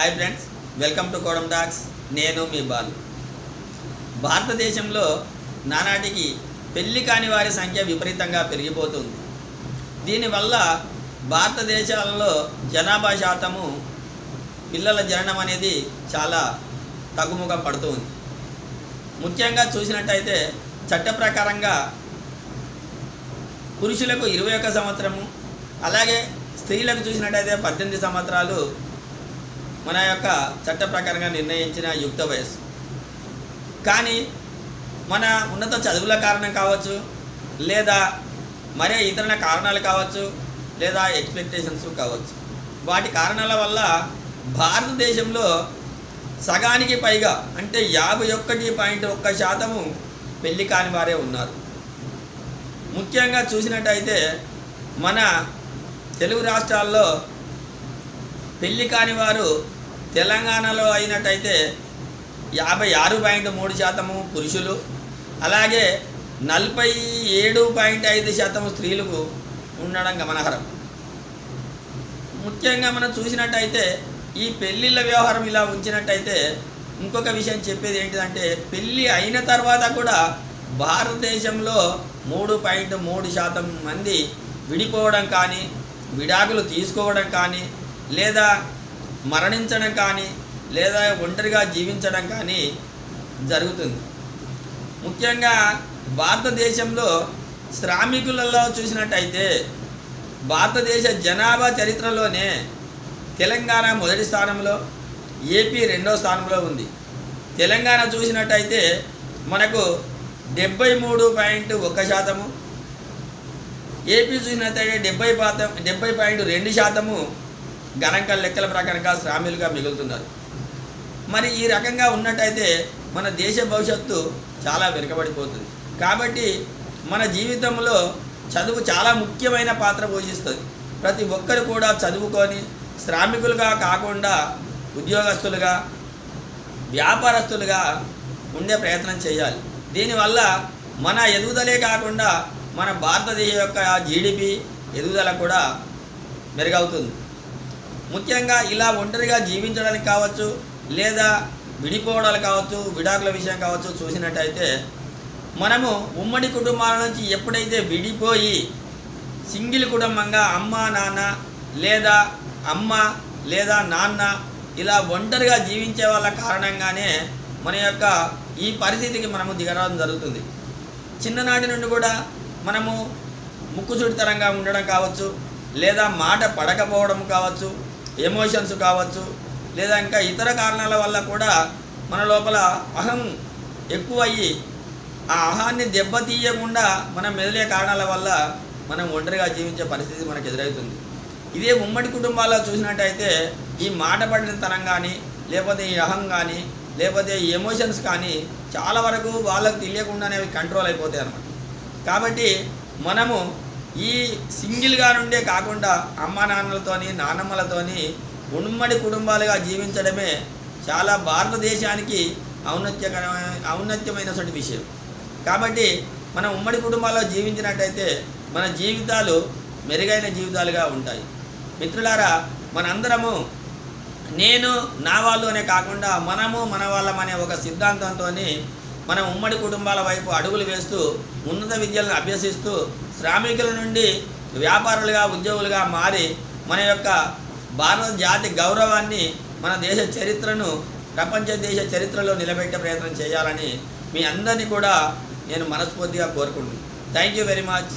Hi friends welcome to Kodam talks నేను మీ బాలు. భారతదేశంలో నానాటికి పెళ్ళి కాని వారి సంఖ్య విపరీతంగా పెరిగిపోతుంది. దీనివల్ల భారతదేశాలలో జనాభా శాతము పిల్లల జననం అనేది చాలా తగ్గుముఖం పడుతుంది. ముఖ్యంగా చూసినట్టయితే చట్ట ప్రకారంగా పురుషులకు ఇరవై ఒక్క సంవత్సరము అలాగే స్త్రీలకు చూసినట్టయితే పద్దెనిమిది సంవత్సరాలు మన యొక్క చట్ట ప్రకారంగా నిర్ణయించిన యుక్త వయస్సు. కానీ మన ఉన్నత చదువుల కారణం కావచ్చు లేదా మరే ఇతర కారణాలు కావచ్చు లేదా ఎక్స్పెక్టేషన్స్ కావచ్చు. వాటి కారణాల వల్ల భారతదేశంలో సగానికి పైగా అంటే యాభై ఒక్కటి పాయింట్ ఒక్క శాతము పెళ్ళి కాని వారే ఉన్నారు. ముఖ్యంగా చూసినట్టయితే మన తెలుగు రాష్ట్రాల్లో పెళ్ళి కాని వారు తెలంగాణలో అయినట్టయితే యాభై ఆరు పాయింట్ మూడు శాతము పురుషులు అలాగే నలభై ఏడు పాయింట్ ఐదు శాతం స్త్రీలకు ఉండడం గమనార్హం. ముఖ్యంగా మనం చూసినట్టయితే ఈ పెళ్ళిళ్ళ వ్యవహారం ఇలా ఉంచినట్టయితే ఇంకొక విషయం చెప్పేది ఏంటిదంటే పెళ్ళి అయిన తర్వాత కూడా భారతదేశంలో మూడు పాయింట్ మూడు శాతం మంది విడిపోవడం కానీ విడాకులు తీసుకోవడం కానీ లేదా మరణించడం కానీ లేదా ఒంటరిగా జీవించడం కానీ జరుగుతుంది. ముఖ్యంగా భారతదేశంలో శ్రామికులలో చూసినట్టయితే భారతదేశ జనాభా చరిత్రలోనే తెలంగాణ మొదటి స్థానంలో ఏపీ రెండో స్థానంలో ఉంది. తెలంగాణ చూసినట్టయితే మనకు డెబ్బై మూడు పాయింట్ ఒక్క శాతము ఏపీ చూసినట్టయితే డెబ్బై పాత డెబ్బై పాయింట్ రెండు శాతము గణాంక లెక్కల ప్రకారంగా శ్రామికులుగా మిగులుతున్నారు. మరి ఈ రకంగా ఉన్నట్టయితే మన దేశ భవిష్యత్తు చాలా వెనుకబడిపోతుంది. కాబట్టి మన జీవితంలో చదువు చాలా ముఖ్యమైన పాత్ర పోషిస్తుంది. ప్రతి ఒక్కరు కూడా చదువుకొని శ్రామికులుగా కాకుండా ఉద్యోగస్తులుగా వ్యాపారస్తులుగా ఉండే ప్రయత్నం చేయాలి. దీనివల్ల మన ఎదుగుదలే కాకుండా మన భారతదేశం యొక్క జీడిపి ఎదుగుదల కూడా మెరుగవుతుంది. ముఖ్యంగా ఇలా ఒంటరిగా జీవించడానికి కావచ్చు లేదా విడిపోవడాలు కావచ్చు విడాకుల విషయం కావచ్చు చూసినట్టయితే మనము ఉమ్మడి కుటుంబాల నుంచి ఎప్పుడైతే విడిపోయి సింగిల్ కుటుంబంగా అమ్మ నాన్న లేదా అమ్మ లేదా నాన్న ఇలా ఒంటరిగా జీవించే వాళ్ళ కారణంగానే మన యొక్క ఈ పరిస్థితికి మనము దిగడం జరుగుతుంది. చిన్ననాటి నుండి కూడా మనము ముక్కుచుడితరంగా ఉండడం కావచ్చు లేదా మాట పడకపోవడం కావచ్చు ఎమోషన్స్ కావచ్చు లేదా ఇంకా ఇతర కారణాల వల్ల కూడా మన లోపల అహం ఎక్కువయ్యి ఆ అహాన్ని దెబ్బతీయకుండా మనం మెదిలే కారణాల వల్ల మనం ఒంటరిగా జీవించే పరిస్థితి మనకు ఎదురవుతుంది. ఇదే ఉమ్మడి కుటుంబాల్లో చూసినట్టయితే ఈ మాట పడినతనం కానీ లేకపోతే ఈ అహం కానీ లేకపోతే ఈ ఎమోషన్స్ కానీ చాలా వరకు వాళ్ళకు తెలియకుండానే అవి కంట్రోల్ అయిపోతాయి అన్నమాట. కాబట్టి మనము ఈ సింగిల్గా నుండే కాకుండా అమ్మ నాన్నలతోని నానమ్మలతోని ఉమ్మడి కుటుంబాలుగా జీవించడమే చాలా భారతదేశానికి ఔన్నత్యకరమైన ఔన్నత్యమైనటువంటి విషయం. కాబట్టి మనం ఉమ్మడి కుటుంబాల్లో జీవించినట్టయితే మన జీవితాలు మెరుగైన జీవితాలుగా ఉంటాయి. మిత్రులారా మనందరము నేను నా వాళ్ళు అనే కాకుండా మనము మన వాళ్ళం అనే ఒక సిద్ధాంతంతో మనం ఉమ్మడి కుటుంబాల వైపు అడుగులు వేస్తూ ఉన్నత విద్యలను అభ్యసిస్తూ శ్రామికుల నుండి వ్యాపారులుగా ఉద్యోగులుగా మారి మన యొక్క భారత జాతి గౌరవాన్ని మన దేశ చరిత్రను ప్రపంచ దేశ చరిత్రలో నిలబెట్టే ప్రయత్నం చేయాలని మీ అందరినీ కూడా నేను మనస్ఫూర్తిగా కోరుకుంటున్నాను. Thank you very much